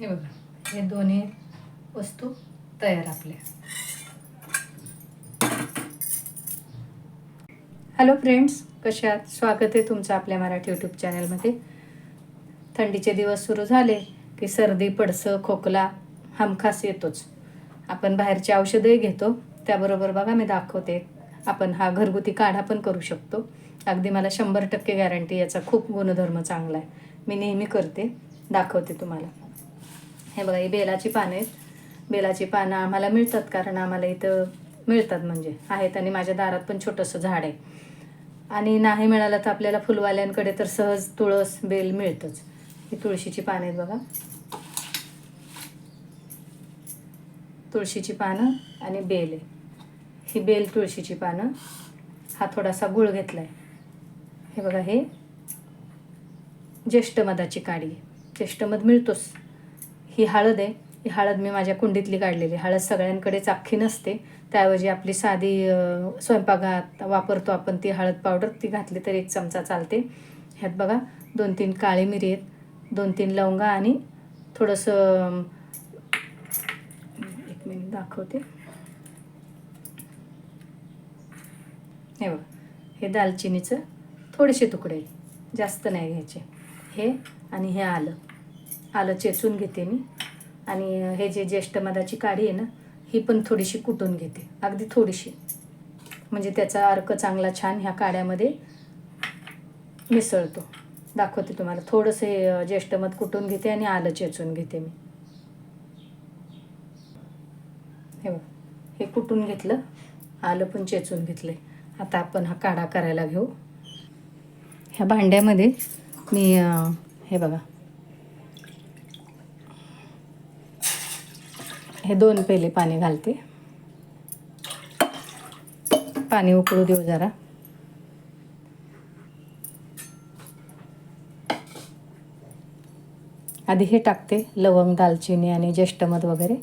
हे बघा हे दोन्ही वस्तू तयार आपल्या. हॅलो फ्रेंड्स कशा स्वागत आहे तुमचं आपल्या मराठी यूट्यूब चॅनलमध्ये थंडीचे दिवस सुरू झाले की सर्दी पडसं खोकला हमखास येतोच. आपण बाहेरची औषधंही घेतो त्याबरोबर बघा मी दाखवते. आपण हा घरगुती काढा पण करू शकतो. अगदी मला शंभर टक्के गॅरंटी याचा खूप गुणधर्म चांगला आहे. मी नेहमी करते दाखवते तुम्हाला. हे बघा ही बेलाची पानं आहेत. बेलाची पानं आम्हाला मिळतात कारण आम्हाला इथं मिळतात म्हणजे. आहेत आणि माझ्या दारात पण छोटंसं झाड आहे. आणि नाही मिळालं तर आपल्याला फुलवाल्यांकडे तर सहज तुळस बेल मिळतंच. ही तुळशीची पानं आहेत बघा. तुळशीची पानं आणि बेल आहे. ही बेल तुळशीची पानं. हा थोडासा गुळ घेतला आहे हे बघा हे ज्येष्ठमधाची काडी ज्येष्ठमध मिळतोच. ही हळद आहे. ही हळद मी माझ्या कुंडीतली काढलेली हळद सगळ्यांकडेच अख्खी नसते. त्याऐवजी आपली साधी स्वयंपाकात वापरतो आपण ती हळद पावडर. ती घातली तर एक चमचा चालते. ह्यात बघा दोन तीन काळी मिरी आहेत दोन तीन लवंगा आणि थोडंसं एक मिनिट दाखवते. हे बघा हे दालचिनीचं थोडेसे तुकडे जास्त नाही घ्यायचे. हे आणि हे आलं. आलं चेचून घेते मी. आणि हे जे ज्येष्ठ मधाची काडी आहे ना ही पण थोडीशी कुटून घेते. अगदी थोडीशी. म्हणजे त्याचा अर्क चांगला छान ह्या काड्यामध्ये मिसळतो. दाखवते तुम्हाला. थोडंसं हे ज्येष्ठ मध कुटून घेते आणि आलं चेचून घेते मी. हे बघ. हे कुटून घेतलं आलं पण चेचून घेतलं आता आपण हा काढा करायला घेऊ. ह्या भांड्यामध्ये मी हे बघा. हे दोन पेले पाणी घालते. पाणी उकळू देऊ जरा. आधी हे टाकते लवंग दालचिनी आणि ज्येष्ठमध वगैरे.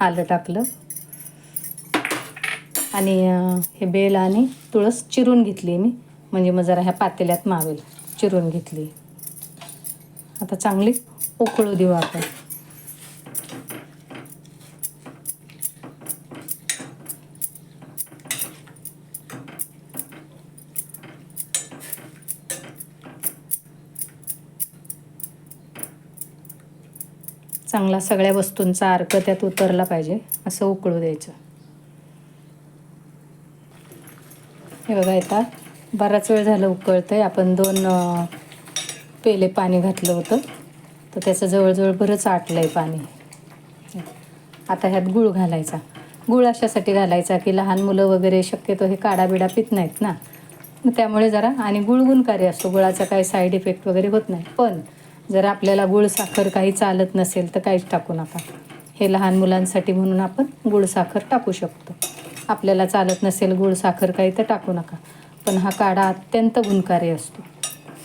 आलं टाकलं. आणि हे बेल आणि तुळस चिरून घेतली मी. म्हणजे मग जरा ह्या पातेल्यात मावेल. चिरून घेतली. आता चांगली उकळू देऊ आपण. चांगला सगळ्या वस्तूंचा अर्क त्यात उतरला पाहिजे. असं उकळू द्यायचं. हे बघा आता बराच वेळ झालं उकळतं आहे आपण दोन पेले पाणी घातलं होतं. तर त्याचं जवळजवळ बरंच आटलं आहे पाणी. आता ह्यात गुळ घालायचा. गुळ अशासाठी घालायचा की लहान मुलं वगैरे शक्यतो हे काडा बिडा पित नाहीत ना. मग त्यामुळे जरा आणि गुळ गुणकारी असतो. गुळाचा काही साईड इफेक्ट वगैरे होत नाही. पण जर आपल्याला गुळ साखर काही चालत नसेल तर काहीच टाकू नका. हे लहान मुलांसाठी म्हणून आपण गुळ साखर टाकू शकतो. आपल्याला चालत नसेल गुळ साखर काही तर टाकू नका. पण हा काढा अत्यंत गुणकारी असतो.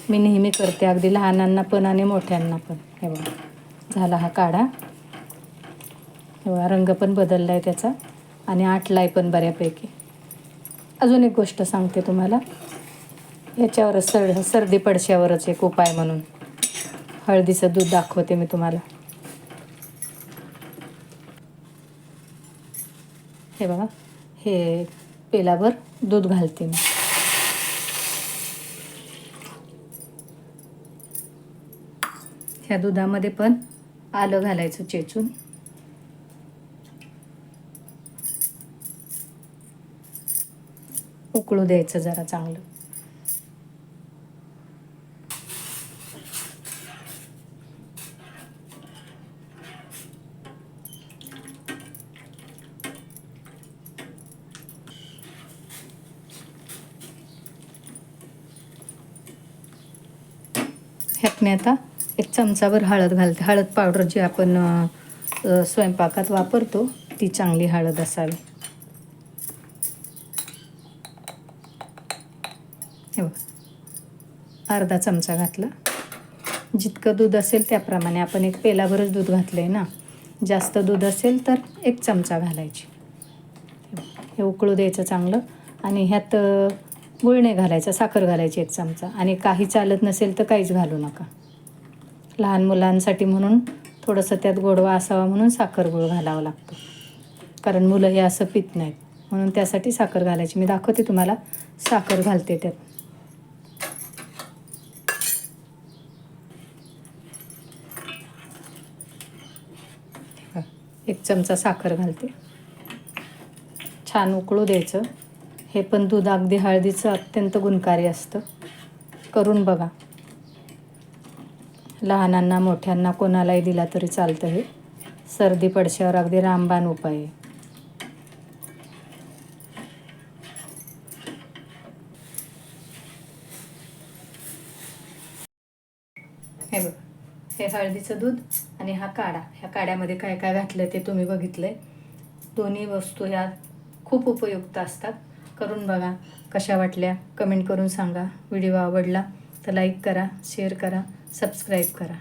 मी नेहमी करते अगदी लहानांना पण आणि मोठ्यांना पण. हे बघा झाला हा काढा. हे बघा रंग पण बदलला आहे त्याचा आणि आटलाय पण बऱ्यापैकी. अजून एक गोष्ट सांगते तुम्हाला. याच्यावरच सर सर्दी पडश्यावरच एक उपाय म्हणून. हळदीचं दूध दाखवते मी तुम्हाला. हे बघा हे पेलावर दूध घालते मी. ह्या दुधामध्ये पण आलं घालायचं चेचून. उकळू द्यायचं जरा चांगलं. ह्यातने आता एक चमचाभर हळद घालते हळद पावडर जी आपण स्वयंपाकात वापरतो ती चांगली हळद असावी. हे अर्धा चमचा घातला. जितकं दूध असेल त्याप्रमाणे आपण एक पेलाभरच दूध घातलं आहे ना. जास्त दूध असेल तर एक चमचा घालायची. हे उकळू द्यायचं चांगलं. आणि ह्यात गुळ नाही घालायचा साखर घालायची एक चमचा. आणि काही चालत नसेल तर काहीच घालू नका. लहान मुलांसाठी म्हणून थोडंसं त्यात गोडवा असावा म्हणून साखर गुळ घालावं लागतं. कारण मुलं हे असं पित नाहीत. म्हणून त्यासाठी साखर घालायची. मी दाखवते तुम्हाला. साखर घालते त्यात. एक चमचा साखर घालते. छान उकळू द्यायचं. हे पण दूध अगदी हळदीचं अत्यंत गुणकारी असतं. करून बघा. लहानांना मोठ्यांना कोणालाही दिला तरी चालतं हे. सर्दी पडशावर अगदी रामबाण उपाय आहे. हे बघ. हे हळदीचं दूध आणि हा काढा. ह्या काड्यामध्ये काय काय घातलं ते तुम्ही बघितलंय. दोन्ही वस्तू ह्या खूप उपयुक्त असतात. करून बघा कशा वाटल्या. कमेंट करून सांगा. व्हिडिओ आवडला तर लाईक करा शेअर करा सबस्क्राईब करा.